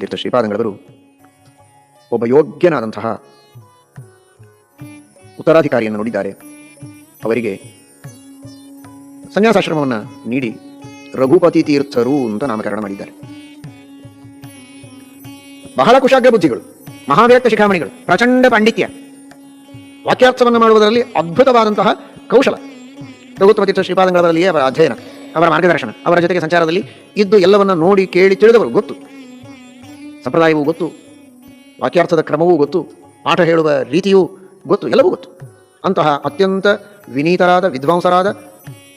ತೀರ್ಥ ಶ್ರೀಪಾದಂಗಳವರು ಒಬ್ಬ ಯೋಗ್ಯನಾದಂತಹ ಉತ್ತರಾಧಿಕಾರಿಯನ್ನು ನೋಡಿದ್ದಾರೆ. ಅವರಿಗೆ ಸನ್ಯಾಸಾಶ್ರಮವನ್ನು ನೀಡಿ ರಘುಪತಿ ತೀರ್ಥರು ಅಂತ ನಾಮಕರಣ ಮಾಡಿದ್ದಾರೆ. ಬಹಳ ಕುಶಾಗ್ರ ಬುದ್ಧಿಗಳು, ಮಹಾವ್ಯಕ್ತ ಶಿಖಾಮಣಿಗಳು, ಪ್ರಚಂಡ ಪಾಂಡಿತ್ಯ. ವಾಕ್ಯಾರ್ಥವನ್ನು ಮಾಡುವುದರಲ್ಲಿ ಅದ್ಭುತವಾದಂತಹ ಕೌಶಲ. ರಘುತ್ತಮ ತೀರ್ಥ ಶ್ರೀಪಾದಂಗಳವರಲ್ಲಿಯೇ ಅವರ ಅಧ್ಯಯನ, ಅವರ ಮಾರ್ಗದರ್ಶನ, ಅವರ ಜೊತೆಗೆ ಸಂಚಾರದಲ್ಲಿ ಇದ್ದು ಎಲ್ಲವನ್ನ ನೋಡಿ ಕೇಳಿ ತಿಳಿದವರು ಗೊತ್ತು. ಸಂಪ್ರದಾಯವೂ ಗೊತ್ತು, ವಾಕ್ಯಾರ್ಥದ ಕ್ರಮವೂ ಗೊತ್ತು, ಪಾಠ ಹೇಳುವ ರೀತಿಯೂ ಗೊತ್ತು, ಎಲ್ಲವೂ ಗೊತ್ತು. ಅಂತಹ ಅತ್ಯಂತ ವಿನೀತರಾದ, ವಿದ್ವಾಂಸರಾದ,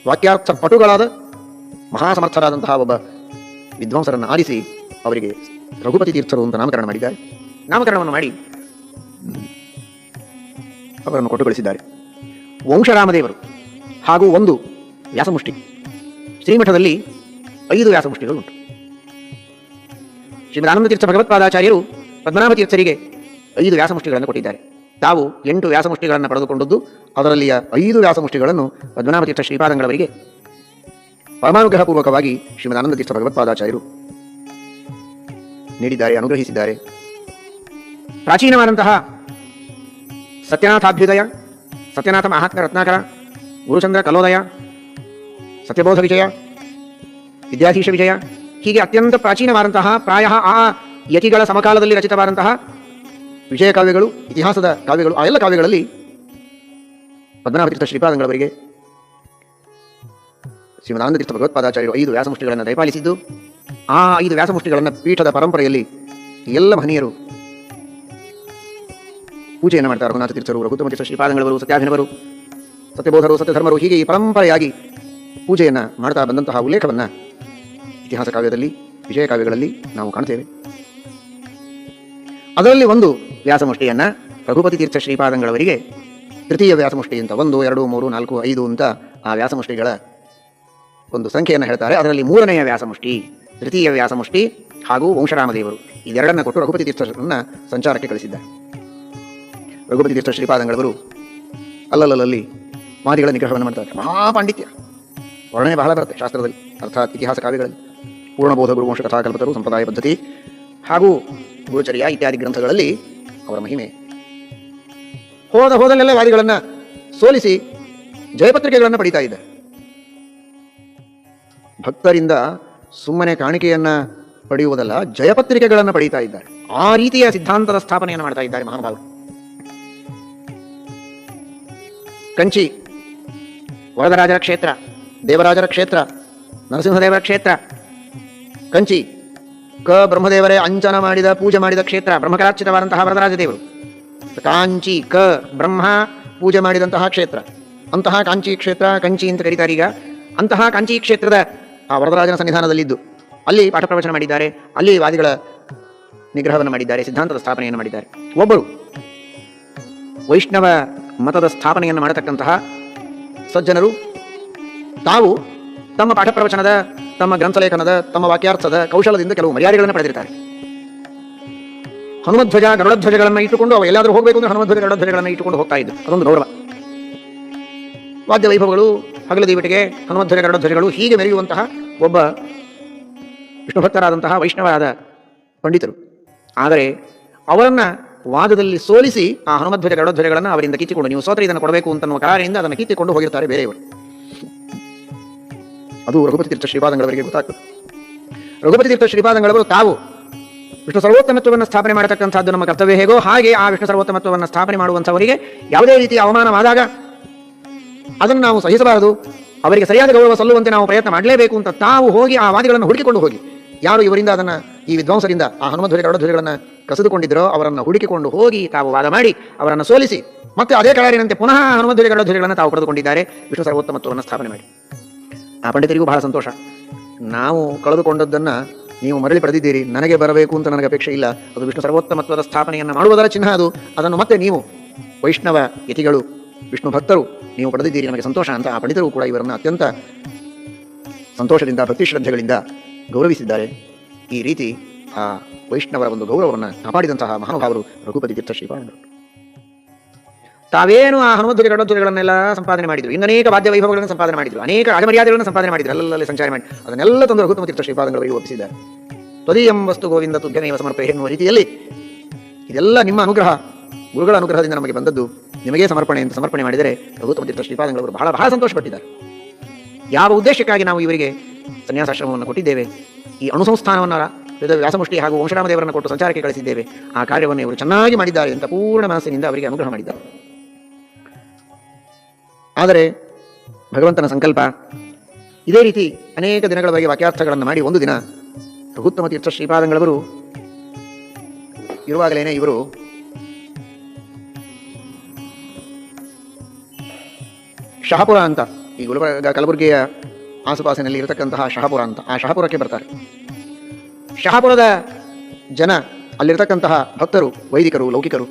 ವಾಕ್ಯಾರ್ಥ ಪಟುಗಳಾದ, ಮಹಾಸಮರ್ಥರಾದಂತಹ ಒಬ್ಬ ವಿದ್ವಾಂಸರನ್ನು ಆರಿಸಿ ಅವರಿಗೆ ರಘುಪತಿ ತೀರ್ಥರು ಅಂತ ನಾಮಕರಣ ಮಾಡಿದ್ದಾರೆ. ನಾಮಕರಣವನ್ನು ಮಾಡಿ ಅವರನ್ನು ಕೊಟ್ಟು ಕಳಿಸಿದ್ದಾರೆ ವಂಶರಾಮದೇವರು ಹಾಗೂ ಒಂದು ವ್ಯಾಸಮುಷ್ಟಿ. ಶ್ರೀಮಠದಲ್ಲಿ ಐದು ವ್ಯಾಸಮುಷ್ಟಿಗಳು ಉಂಟು. ಆನಂದ ತೀರ್ಥ ಭಗವತ್ಪಾದಾಚಾರ್ಯರು ಪದ್ಮನಾಭ ತೀರ್ಥರಿಗೆ ಐದು ವ್ಯಾಸಮುಷ್ಟಿಗಳನ್ನು ಕೊಟ್ಟಿದ್ದಾರೆ. ತಾವು ಎಂಟು ವ್ಯಾಸಮುಷ್ಟಿಗಳನ್ನು ಪಡೆದುಕೊಂಡದ್ದು, ಅದರಲ್ಲಿಯ ಐದು ವ್ಯಾಸಮುಷ್ಟಿಗಳನ್ನು ಪದ್ಮನಾಭತೀರ್ಥ ಶ್ರೀಪಾದಂಗಳವರಿಗೆ ಪರಮಾನುಗ್ರಹಪೂರ್ವಕವಾಗಿ ಶ್ರೀಮದ್ ತೀರ್ಥ ಭಗವತ್ಪಾದಾಚಾರ್ಯರು ನೀಡಿದ್ದಾರೆ, ಅನುಗ್ರಹಿಸಿದ್ದಾರೆ. ಪ್ರಾಚೀನವಾದಂತಹ ಸತ್ಯನಾಥಾಭ್ಯುದಯ, ಸತ್ಯನಾಥ ಮಹಾತ್ಮ ರತ್ನಾಕರ, ಗುರುಚಂದ್ರ ಕಲೋದಯ, ಸತ್ಯಬೋಧ ವಿಜಯ, ವಿದ್ಯಾಧೀಶ ವಿಜಯ ಹೀಗೆ ಅತ್ಯಂತ ಪ್ರಾಚೀನವಾದಂತಹ ಪ್ರಾಯ ಆ ಯತಿಗಳ ಸಮಕಾಲದಲ್ಲಿ ರಚಿತವಾದಂತಹ ವಿಜಯ ಕಾವ್ಯಗಳು, ಇತಿಹಾಸದ ಕಾವ್ಯಗಳು, ಆ ಎಲ್ಲ ಕಾವ್ಯಗಳಲ್ಲಿ ಪದ್ಮನಾಭತೀರ್ಥ ಶ್ರೀಪಾದಂಗಳವರಿಗೆ ಶ್ರೀಮದಾನಂದ ತೀರ್ಥ ಭಗವತ್ಪಾದಾಚಾರ್ಯರು ಐದು ವ್ಯಾಸಮುಷ್ಟಿಗಳನ್ನು ದಯಪಾಲಿಸಿದ್ದು, ಆ ಐದು ವ್ಯಾಸಮುಷ್ಟಿಗಳನ್ನು ಪೀಠದ ಪರಂಪರೆಯಲ್ಲಿ ಎಲ್ಲ ಮಹನೀಯರು ಪೂಜೆಯನ್ನು ಮಾಡ್ತಾರೆ. ರಘುನಾಥ ತೀರ್ಥರು ತೀರ್ಥ ಶ್ರೀಪಾದಂಗಳವರು, ಸತ್ಯಾಭಿನವರು, ಸತ್ಯಬೋಧರು, ಸತ್ಯಧರ್ಮರು ಹೀಗೆ ಈ ಪರಂಪರೆಯಾಗಿ ಪೂಜೆಯನ್ನು ಮಾಡ್ತಾ ಬಂದಂತಹ ಉಲ್ಲೇಖವನ್ನು ಇತಿಹಾಸ ಕಾವ್ಯದಲ್ಲಿ, ವಿಜಯ ಕಾವ್ಯಗಳಲ್ಲಿ ನಾವು ಕಾಣ್ತೇವೆ ಅದರಲ್ಲಿ ಒಂದು ವ್ಯಾಸಮುಷ್ಟಿಯನ್ನ ರಘುಪತಿ ತೀರ್ಥ ಶ್ರೀಪಾದಂಗಳವರಿಗೆ, ತೃತೀಯ ವ್ಯಾಸಮುಷ್ಟಿ ಅಂತ ಒಂದು, ಎರಡು, ಮೂರು, ನಾಲ್ಕು, ಐದು ಅಂತ ಆ ವ್ಯಾಸಮುಷ್ಟಿಗಳ ಒಂದು ಸಂಖ್ಯೆಯನ್ನು ಹೇಳ್ತಾರೆ. ಅದರಲ್ಲಿ ಮೂರನೆಯ ವ್ಯಾಸಮುಷ್ಟಿ, ತೃತೀಯ ವ್ಯಾಸಮುಷ್ಟಿ ಹಾಗೂ ವಂಶರಾಮದೇವರು ಇದೆರಡನ್ನು ಕೊಟ್ಟು ರಘುಪತಿ ತೀರ್ಥರನ್ನ ಸಂಚಾರಕ್ಕೆ ಕಳಿಸಿದ್ದಾರೆ. ರಘುಪತಿ ತೀರ್ಥ ಶ್ರೀಪಾದಂಗಳವರು ಅಲ್ಲಲ್ಲಲ್ಲಿ ಮಾದಿಗಳ ನಿಗ್ರಹವನ್ನು ಮಾಡ್ತಾರೆ. ಮಹಾಪಾಂಡಿತ್ಯ. ವರ್ಣನೆ ಬಹಳ ಬರುತ್ತೆ ಶಾಸ್ತ್ರದಲ್ಲಿ, ಅರ್ಥಾತ್ ಇತಿಹಾಸ ಕಾವ್ಯಗಳಲ್ಲಿ. ಪೂರ್ಣಬೋಧ ಗುರುವಂಶ ಕಥಾಕಲ್ಪತರು ಸಂಪ್ರದಾಯ ಪದ್ಧತಿ ಹಾಗೂ ಗುರುಚರ್ಯ ಇತ್ಯಾದಿ ಗ್ರಂಥಗಳಲ್ಲಿ ಅವರ ಮಹಿಮೆ. ಹೋದ ಹೋದಲ್ಲೆಲ್ಲ ವಾದಿಗಳನ್ನು ಸೋಲಿಸಿ ಜಯಪತ್ರಿಕೆಗಳನ್ನು ಪಡಿತಾ ಇದ್ದಾರೆ ಭಕ್ತರಿಂದ ಸುಮ್ಮನೆ ಕಾಣಿಕೆಯನ್ನ ಪಡೆಯುವುದಲ್ಲ, ಜಯಪತ್ರಿಕೆಗಳನ್ನು ಪಡೀತಾ ಇದ್ದಾರೆ ಆ ರೀತಿಯ ಸಿದ್ಧಾಂತದ ಸ್ಥಾಪನೆಯನ್ನು ಮಾಡ್ತಾ ಇದ್ದಾರೆ ಮಹಾನುಭಾವರು. ಕಂಚಿ, ವರದರಾಜರ ಕ್ಷೇತ್ರ, ದೇವರಾಜರ ಕ್ಷೇತ್ರ, ನರಸಿಂಹದೇವರ ಕ್ಷೇತ್ರ ಕಂಚಿ. ಕ ಬ್ರಹ್ಮದೇವರೇ, ಅಂಚನ ಮಾಡಿದ, ಪೂಜೆ ಮಾಡಿದ ಕ್ಷೇತ್ರ, ಬ್ರಹ್ಮಕರಾರ್ಚಿತವಾದಂತಹ ವರದರಾಜ ದೇವರು ಕಾಂಚಿ, ಕ ಬ್ರಹ್ಮ, ಪೂಜೆ ಮಾಡಿದಂತಹ ಕ್ಷೇತ್ರ. ಅಂತಹ ಕಾಂಚಿ ಕ್ಷೇತ್ರ, ಕಂಚಿ ಅಂತ ಕರೀತಾರೆ ಈಗ. ಅಂತಹ ಕಾಂಚಿ ಕ್ಷೇತ್ರದ ಆ ವರದರಾಜನ ಸನ್ನಿಧಾನದಲ್ಲಿದ್ದು. ಅಲ್ಲಿ ಪಾಠ ಪ್ರವಚನ ಮಾಡಿದ್ದಾರೆ. ಅಲ್ಲಿ ವಾದಿಗಳ ನಿಗ್ರಹವನ್ನು ಮಾಡಿದ್ದಾರೆ, ಸಿದ್ಧಾಂತದ ಸ್ಥಾಪನೆಯನ್ನು ಮಾಡಿದ್ದಾರೆ. ಒಬ್ಬರು ವೈಷ್ಣವ ಮತದ ಸ್ಥಾಪನೆಯನ್ನು ಮಾಡತಕ್ಕಂತಹ ಸಜ್ಜನರು, ತಾವು ತಮ್ಮ ಪಾಠ ಪ್ರವಚನದ ತಮ್ಮ ಗ್ರಂಥಲೇಖನದ, ತಮ್ಮ ವಾಕ್ಯಾರ್ಥದ ಕೌಶಲದಿಂದ ಕೆಲವು ಮರ್ಯಾದೆಗಳನ್ನು ಪಡೆದಿರ್ತಾರೆ. ಹನುಮಧ್ವಜ, ಗರುಡಧ್ವಜಗಳನ್ನು ಇಟ್ಟುಕೊಂಡು ಅವು ಎಲ್ಲಾದರೂ ಹೋಗಬೇಕು ಅಂದರೆ ಹನುಮಧ್ವಜ, ಗರುಡಧ್ವಜಗಳನ್ನು ಇಟ್ಟುಕೊಂಡು ಹೋಗ್ತಾ ಇದ್ದು. ಅದೊಂದು ಗೌರವ. ವಾದ್ಯ ವೈಭವಗಳು, ಹಗಲ ದೇವಟಿಗೆ ಹನುಮಧ್ವಜ, ಗರುಡಧ್ವಜಗಳು ಹೀಗೆ ಮೆರೆಯುವಂತಹ ಒಬ್ಬ ವಿಷ್ಣು ಭಕ್ತರಾದಂತಹ ವೈಷ್ಣವರಾದ ಪಂಡಿತರು. ಆದರೆ ಅವರನ್ನು ವಾದದಲ್ಲಿ ಸೋಲಿಸಿ ಆ ಹನುಮಧ್ವಜ, ಗರುಡಧ್ವಜಗಳನ್ನು ಅವರಿಂದ ಕಿತ್ತಿಕೊಂಡು ನೀವು ಸೋತ್ರ ಇದನ್ನು ಕೊಡಬೇಕು ಅಂತ ಕಾರಣದಿಂದ ಅದನ್ನು ಕಿತ್ತಿಕೊಂಡು ಹೋಗಿರ್ತಾರೆ ಬೇರೆಯವರು. ಅದು ರಘುಪತಿ ತೀರ್ಥ ಶ್ರೀಪಾದಂಗಳವರಿಗೆ ಗೊತ್ತಾಗ್ತದೆ. ರಘುಪತಿ ತೀರ್ಥ ಶ್ರೀಪಾದಂಗಳವರು ತಾವು ವಿಷ್ಣು ಸರ್ವೋತ್ತಮತ್ವವನ್ನು ಸ್ಥಾಪನೆ ಮಾಡತಕ್ಕಂಥದ್ದು ನಮ್ಮ ಕರ್ತವ್ಯ ಹೇಗೋ ಹಾಗೆ ಆ ವಿಷ್ಣು ಸರ್ವೋತ್ತಮತ್ವವನ್ನು ಸ್ಥಾಪನೆ ಮಾಡುವಂಥವರಿಗೆ ಯಾವುದೇ ರೀತಿಯ ಅವಮಾನವಾದಾಗ ಅದನ್ನು ನಾವು ಸಹಿಸಬಾರದು. ಅವರಿಗೆ ಸರಿಯಾದ ಗೌರವ ಸಲ್ಲುವಂತೆ ನಾವು ಪ್ರಯತ್ನ ಮಾಡಲೇಬೇಕು ಅಂತ ತಾವು ಹೋಗಿ ಆ ವಾದಿಗಳನ್ನು ಹುಡುಕಿಕೊಂಡು ಹೋಗಿ. ಯಾರು ಇವರಿಂದ ಅದನ್ನು ಈ ವಿದ್ವಾಂಸರಿಂದ ಆ ಹನುಮಧ್ವಜ ಗರುಡಧ್ವಜಗಳನ್ನು ಕಸಿದುಕೊಂಡಿದ್ದರೋ ಅವರನ್ನು ಹುಡುಕಿಕೊಂಡು ಹೋಗಿ ತಾವು ವಾದ ಮಾಡಿ ಅವರನ್ನು ಸೋಲಿಸಿ ಮತ್ತೆ ಅದೇ ಕಳರಿನಂತೆ ಪುನಃ ಹನುಮಧ್ವಜ ಗರುಡಧ್ವಜಗಳನ್ನು ತಾವು ಪಡೆದುಕೊಂಡಿದ್ದಾರೆ. ವಿಶ್ವ ಸರ್ವೋತ್ತಮತ್ವವನ್ನು ಸ್ಥಾಪನೆ ಮಾಡಿ. ಆ ಪಂಡಿತರಿಗೂ ಬಹಳ ಸಂತೋಷ. ನಾವು ಕಳೆದುಕೊಂಡದ್ದನ್ನು ನೀವು ಮರಳಿ ಪಡೆದಿದ್ದೀರಿ. ನನಗೆ ಬರಬೇಕು ಅಂತ ನನಗೆ ಅಪೇಕ್ಷೆ ಇಲ್ಲ. ಅದು ವಿಷ್ಣು ಸರ್ವೋತ್ತಮತ್ವದ ಸ್ಥಾಪನೆಯನ್ನು ಮಾಡುವುದರ ಚಿಹ್ನ ಅದು. ಅದನ್ನು ಮತ್ತೆ ನೀವು, ವೈಷ್ಣವ ಯತಿಗಳು, ವಿಷ್ಣು ಭಕ್ತರು, ನೀವು ಪಡೆದಿದ್ದೀರಿ. ನಮಗೆ ಸಂತೋಷ ಅಂತ ಆ ಪಂಡಿತರು ಕೂಡ ಇವರನ್ನು ಅತ್ಯಂತ ಸಂತೋಷದಿಂದ, ಭಕ್ತಿ ಶ್ರದ್ಧೆಗಳಿಂದ ಗೌರವಿಸಿದ್ದಾರೆ. ಈ ರೀತಿ ಆ ವೈಷ್ಣವರ ಒಂದು ಗೌರವವನ್ನು ಕಾಪಾಡಿದಂತಹ ಮಹಾನುಭಾವರು ರಘುಪತಿ ತೀರ್ಥ ಶ್ರೀಪಾದಂಗಳು ತಾವೇನು ಆ ಹನುಮಂತ ಗಡಧ್ವಜಗಳನ್ನೆಲ್ಲ ಸಂಪಾದನೆ ಮಾಡಿದ್ರು? ಇನ್ನು ಅನೇಕ ವಾದ್ಯ ವೈಭವಗಳನ್ನು ಸಂಪಾದನೆ ಮಾಡಿದ್ರು. ಅನೇಕ ರಾಜಮರ್ಯಾದೆಗಳನ್ನು ಸಂಪಾದನೆ ಮಾಡಿದ್ರು. ಅಲ್ಲಲ್ಲಿ ಸಂಚಾರ ಮಾಡಿ. ಅದನ್ನೆಲ್ಲ ತಂದು ರಘುತ್ತಮ ತೀರ್ಥ ಶ್ರೀಪಾದಂಗಳವರಿಗೆ ಒಪ್ಪಿಸಿದ್ದಾರೆ. ತ್ವದೀಯಂ ವಸ್ತು ಗೋವಿಂದ ತುಭ್ಯಮೇವ ಸಮರ್ಪಣೆ ಎನ್ನುವ ರೀತಿಯಲ್ಲಿ ಇದೆಲ್ಲ ನಿಮ್ಮ ಅನುಗ್ರಹ, ಗುರುಗಳ ಅನುಗ್ರಹದಿಂದ ನಮಗೆ ಬಂದದ್ದು. ನಿಮಗೆ ಸಮರ್ಪಣೆ ಅಂತ ಸಮರ್ಪಣೆ ಮಾಡಿದರೆ ರಘುತ್ತಮ ತೀರ್ಥ ಶ್ರೀಪಾದಂಗಳವರು ಬಹಳ ಬಹಳ ಸಂತೋಷಪಟ್ಟಿದ್ದಾರೆ. ಯಾವ ಉದ್ದೇಶಕ್ಕಾಗಿ ನಾವು ಇವರಿಗೆ ಸನ್ಯಾಸಾಶ್ರಮವನ್ನು ಕೊಟ್ಟಿದ್ದೇವೆ? ಈ ಅಣುಸಂಸ್ಥಾನವನ್ನು ವ್ಯಾಸಮುಷ್ಟಿ ಹಾಗೂ ವಂಶರಾಮದೇವರನ್ನು ಕೊಟ್ಟು ಸಂಚಾರಕ್ಕೆ ಕಳಿಸಿದ್ದೇವೆ. ಆ ಕಾರ್ಯವನ್ನು ಇವರು ಚೆನ್ನಾಗಿ ಮಾಡಿದ್ದಾರೆ ಅಂತ ಪೂರ್ಣ ಮನಸ್ಸಿನಿಂದ ಅವರಿಗೆ ಅನುಗ್ರಹ ಮಾಡಿದ್ದಾರೆ. ಆದರೆ ಭಗವಂತನ ಸಂಕಲ್ಪ ಇದೇ ರೀತಿ ಅನೇಕ ದಿನಗಳವರೆಗೆ ವಾಕ್ಯಾರ್ಥಗಳನ್ನು ಮಾಡಿ ಒಂದು ದಿನ ರಘುತ್ತಮ ತೀರ್ಥ ಶ್ರೀಪಾದಂಗಳವರು ಇರುವಾಗಲೇನೆ ಇವರು ಶಹಪುರ ಅಂತ ಈ ಗುಲ್ಬರ್ಗ ಕಲಬುರಗಿಯ ಆಸುಪಾಸಿನಲ್ಲಿ ಇರತಕ್ಕಂತಹ ಶಹಪುರ ಅಂತ ಆ ಶಹಪುರಕ್ಕೆ ಬರ್ತಾರೆ. ಶಹಪುರದ ಜನ ಅಲ್ಲಿರತಕ್ಕಂತಹ ಭಕ್ತರು, ವೈದಿಕರು, ಲೌಕಿಕರು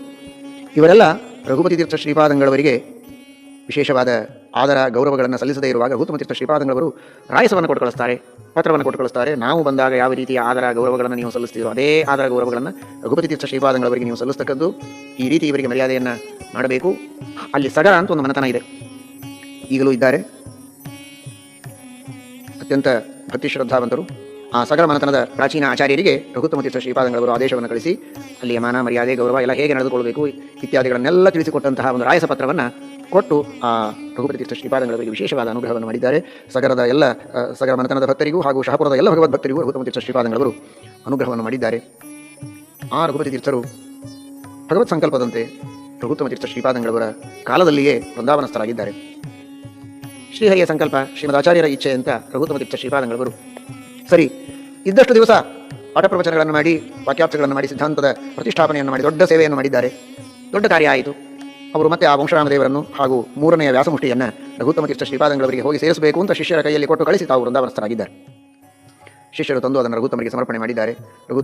ಇವರೆಲ್ಲ ರಘುಪತಿ ತೀರ್ಥ ಶ್ರೀಪಾದಂಗಳವರಿಗೆ ವಿಶೇಷವಾದ ಆದರ ಗೌರವಗಳನ್ನು ಸಲ್ಲಿಸದೇ ಇರುವಾಗ ಗೌತಮತೀರ್ಥ ತೀರ್ಥ ಶ್ರೀಪಾದಂಗಳವರು ರಾಯಸವನ್ನು ಕೊಟ್ಟು ಕಳಿಸ್ತಾರೆ ಪತ್ರವನ್ನು ಕೊಟ್ಟು ಕಳಿಸ್ತಾರೆ ನಾವು ಬಂದಾಗ ಯಾವ ರೀತಿಯ ಆದರ ಗೌರವಗಳನ್ನು ನೀವು ಸಲ್ಲಿಸ್ತೀರೋ ಅದೇ ಆದರ ಗೌರವಗಳನ್ನು ರಘುಪತಿ ತೀರ್ಥ ಶ್ರೀಪಾದಂಗಳವರಿಗೆ ನೀವು ಸಲ್ಲಿಸ್ತಕ್ಕದ್ದು ಈ ರೀತಿ ಇವರಿಗೆ ಮರ್ಯಾದೆಯನ್ನು ಮಾಡಬೇಕು. ಅಲ್ಲಿ ಸಗರ ಅಂತ ಒಂದು ಮನತನ ಇದೆ. ಈಗಲೂ ಇದ್ದಾರೆ. ಅತ್ಯಂತ ಭಕ್ತಿ ಶ್ರದ್ಧಾವಂತರು ಆ ಸಗರ ಮನತನದ ಪ್ರಾಚೀನ ಆಚಾರ್ಯರಿಗೆ ರಘುತ್ತಮ ತೀರ್ಥ ಶ್ರೀಪಾದಂಗಳವರು ಆದೇಶವನ್ನು ಕಳಿಸಿ, ಅಲ್ಲಿಯ ಮಾನ ಮರ್ಯಾದೆ ಗೌರವ ಎಲ್ಲ ಹೇಗೆ ನಡೆದುಕೊಳ್ಳಬೇಕು ಇತ್ಯಾದಿಗಳನ್ನೆಲ್ಲ ತಿಳಿಸಿಕೊಟ್ಟಂತಹ ಒಂದು ರಾಯಸ ಪತ್ರವನ್ನು ಕೊಟ್ಟು ಆ ರಘುಪತಿ ತೀರ್ಥ ಶ್ರೀಪಾದಂಗಳವರಿಗೆ ವಿಶೇಷವಾದ ಅನುಗ್ರಹವನ್ನು ಮಾಡಿದ್ದಾರೆ. ಸಗರದ ಎಲ್ಲ ಸಗರ ಮನತನದ ಭಕ್ತರಿಗೂ ಹಾಗೂ ಶಹಪುರದ ಎಲ್ಲ ಭಗವದ್ ಭಕ್ತರಿಗೂ ರಘುಪತಿ ತೀರ್ಥ ಶ್ರೀಪಾದಂಗಳವರು ಅನುಗ್ರಹವನ್ನು ಮಾಡಿದ್ದಾರೆ. ಆ ರಘುಪತಿ ತೀರ್ಥರು ಭಗವತ್ ಸಂಕಲ್ಪದಂತೆ ರಘುತ್ತಮ ತೀರ್ಥ ಶ್ರೀಪಾದಂಗಳವರ ಕಾಲದಲ್ಲಿಯೇ ವೃಂದಾವನಸ್ಥರಾಗಿದ್ದಾರೆ. ಶ್ರೀಹರಿಯ ಸಂಕಲ್ಪ, ಶ್ರೀಮದ್ ಆಚಾರ್ಯರ ಇಚ್ಛೆ ಅಂತ ರಘುತ್ತಮ ತೀರ್ಥ ಶ್ರೀಪಾದಂಗಳವರು ಸರಿ, ಇದ್ದಷ್ಟು ದಿವಸ ಪಾಠ ಮಾಡಿ, ವಾಕ್ಯಾರ್ಥಗಳನ್ನು ಮಾಡಿ, ಸಿದ್ಧಾಂತದ ಪ್ರತಿಷ್ಠಾಪನೆಯನ್ನು ಮಾಡಿ, ದೊಡ್ಡ ಸೇವೆಯನ್ನು ಮಾಡಿದ್ದಾರೆ. ದೊಡ್ಡ ಕಾರ್ಯ ಆಯಿತು. ಅವರು ಮತ್ತೆ ಆ ವಂಶರಾಮದೇವರನ್ನು ಹಾಗೂ ಮೂರನೆಯ ವ್ಯಾಸಮುಷ್ಟಿಯನ್ನು ರಘುತ್ತಮ ತೀರ್ಥ ಶ್ರೀಪಾದಂಗಳವರಿಗೆ ಹೋಗಿ ಸೇರಿಸಬೇಕು ಅಂತ ಶಿಷ್ಯರ ಕೈಯಲ್ಲಿ ಕೊಟ್ಟು ಕಳಿಸಿ ತಾವು ವೃಂದಾವನಸ್ಥರಾಗಿದ್ದಾರೆ. ಶಿಷ್ಯರು ತಂದು ಅದನ್ನು ರಘುತ್ತಮರಿಗೆ ಸಮರ್ಪಣೆ ಮಾಡಿದ್ದಾರೆ. ರಘು